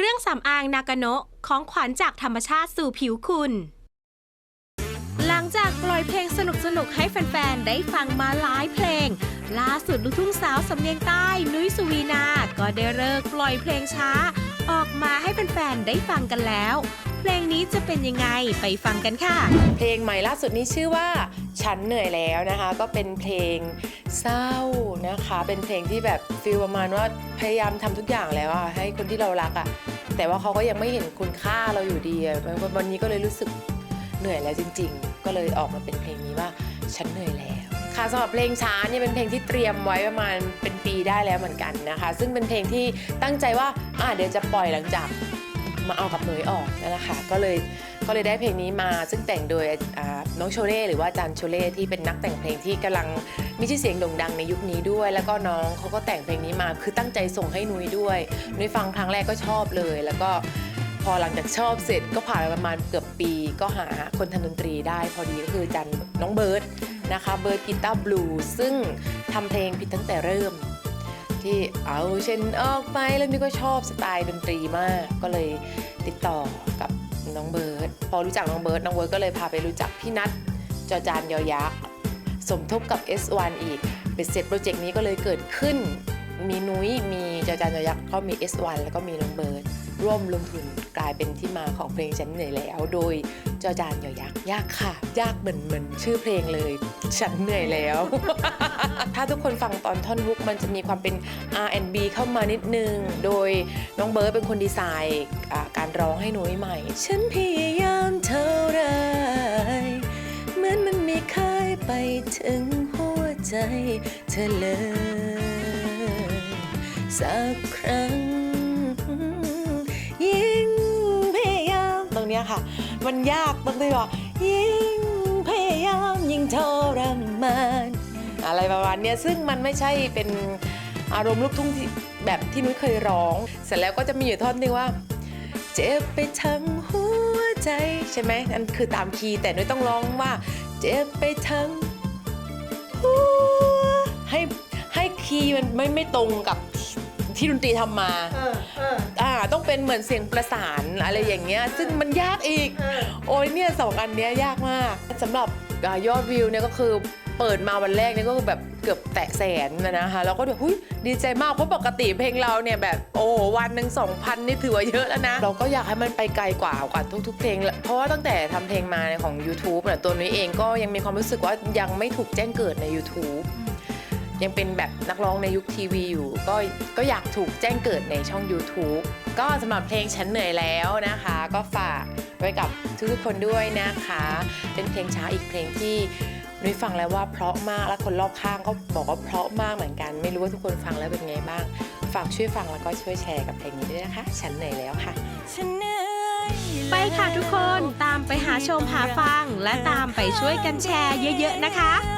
รื่องสำอางนากาโนะของขวัญจากธรรมชาติสู่ผิวคุณ หลังจากปล่อยเพลงสนุกๆให้แฟน ๆ ได้ฟังมาหลายเพลง ล่าสุดลูกทุ่งสาวสำเนียงใต้นุ้ยสุวีนา ก็ได้เลิกปล่อยเพลงช้า ออกมาให้แฟน ๆ ได้ฟังกันแล้ว เพลงนี้จะเป็นยังไงไปฟังกันค่ะ เพลงใหม่ล่าสุดนี้ชื่อว่า ฉันเหนื่อยแล้วนะคะ ก็เป็นเพลงเศร้านะคะ เป็นเพลงที่แบบฟีลประมาณว่าพยายามทำทุกอย่างแล้วอะให้คนที่เรารักอะแต่ว่าเขาก็ยังไม่เห็นคุณค่าเราอยู่ดีอะวันนี้ก็เลยรู้สึกเหนื่อยแล้วจริง ๆ ก็เลยออกมาเป็นเพลงนี้ว่าฉันเหนื่อยแล้วค่ะสำหรับเพลงช้าเนี่ยเป็นเพลงที่เตรียมไว้ประมาณเป็นปีได้แล้วเหมือนกันนะคะ ซึ่งเป็นเพลงที่ตั้งใจว่าอ่าเดี๋ยวจะปล่อยหลังจาก มาเอากับเหมยออกนั่นแหละค่ะก็เลยก็เลยได้เพลงนี้มาซึ่งแต่งโดยน้องโชเล่หรือว่าจารย์โชเล่ที่เป็นนักแต่งเพลงที่กำลังมีชื่อเสียงโด่งดังในยุคนี้ด้วย แล้วก็น้องเขาก็แต่งเพลงนี้มาคือตั้งใจส่งให้นุ้ยด้วยนุ้ยฟังครั้งแรกก็ชอบเลย แล้วก็พอหลังจากชอบเสร็จก็ผ่านไปประมาณเกือบปี ก็หาคนทำดนตรีได้ พอดีก็คือจันน้องเบิร์ดนะคะเบิร์ดกีตาร์บลูซึ่งทำเพลงผิดตั้งแต่เริ่ม ที่เอาเช่นออกไปแล้วนี่ก็ชอบสไตล์ดนตรีมาก ก็เลยติดต่อกับน้องเบิร์ดพอรู้จักน้องเบิร์ดน้องเบิร์ดก็เลยพาไปรู้จักพี่นัทจอจานยอยักษ์สมทบกับ S1 อีกเป็นเสร็จโปรเจกต์นี้ก็เลยเกิดขึ้น มีนุ้ย มีจอจานยอยักษ์ก็มี S1 แล้วก็มีน้องเบิร์ดร่วมลงทุนกลายเป็นที่มาของเพลงฉันเหนื่อยแล้ว โดยจอจานยอยักษ์ยากค่ะ ยากเหมือนเหมือนชื่อเพลงเลย ฉันเหนื่อยแล้ว ถ้าทุกคนฟังตอนท่อนฮุกมันจะมีความเป็น R&B เข้ามานิดนึง โดยน้องเบิร์ดเป็นคนดีไซน์การร้องให้นุ้ยใหม่ ฉันพยายามเท่าไรเหมือนมันไม่เคยไปถึงหัวใจเธอเลย สักครั้ง ยิ่งพยายามตรงเนี้ยค่ะ มันยากตรงที่ว่ายิ่งพยายามยิ่งทรมานอะไรประมาณเนี้ยซึ่งมันไม่ใช่เป็นอารมณ์ลูกทุ่งที่แบบที่นุ้ยเคยร้อง เสร็จแล้วก็จะมีอยู่ท่อนนึงว่า เจ็บไปทั้งหัวใจใช่ไหมนั่นคือตามคีย์แต่นุ้ยต้องร้องว่า เจ็บไปทั้งหัวให้ให้คีย์มันไม่ไม่ตรงกับ ที่ดนตรีทำมาอ่าต้องเป็นเหมือนเสียงประสานอะไรอย่างเงี้ยซึ่งมันยากอีก โอ้ยเนี่ยสองอันเนี้ยยากมากสำหรับอ่ายอดวิวเนี่ยก็คือเปิดมาวันแรกเนี่ยก็คือแบบเกือบแตะแสนนะนะคะแล้วก็แบบหุ้ยดีใจมากเพราะปกติเพลงเราเนี่ยแบบโอ้โหวันหนึ่งสองพันนี่ถือว่าเยอะแล้วนะ เราก็อยากให้มันไปไกลกว่ากว่าทุก ๆ เพลง เพราะว่าตั้งแต่ทำเพลงมาในของ YouTube เนี่ยตัวนุ้ยเองก็ยังมีความรู้สึกว่ายังไม่ถูกแจ้งเกิดใน YouTube ยังเป็นแบบนักร้องในยุคทีวีอยู่ ก็ก็อยากถูกแจ้งเกิดในช่อง YouTube ก็สำหรับเพลงฉันเหนื่อยแล้วนะคะ ก็ฝากไว้กับทุกๆคนด้วยนะคะ เป็นเพลงช้าอีกเพลงที่นุ้ยฟังแล้วว่าเพราะมากและคนรอบข้างก็บอกว่าเพราะมากเหมือนกัน ไม่รู้ว่าทุกคนฟังแล้วเป็นไงบ้าง ฝากช่วยฟังแล้วก็ช่วยแชร์กับเพลงนี้ด้วยนะคะ ฉันเหนื่อยแล้วค่ะไปค่ะทุกคนตามไปหาชมหาฟัง และตามไปช่วยกันแชร์เยอะ ๆ นะคะ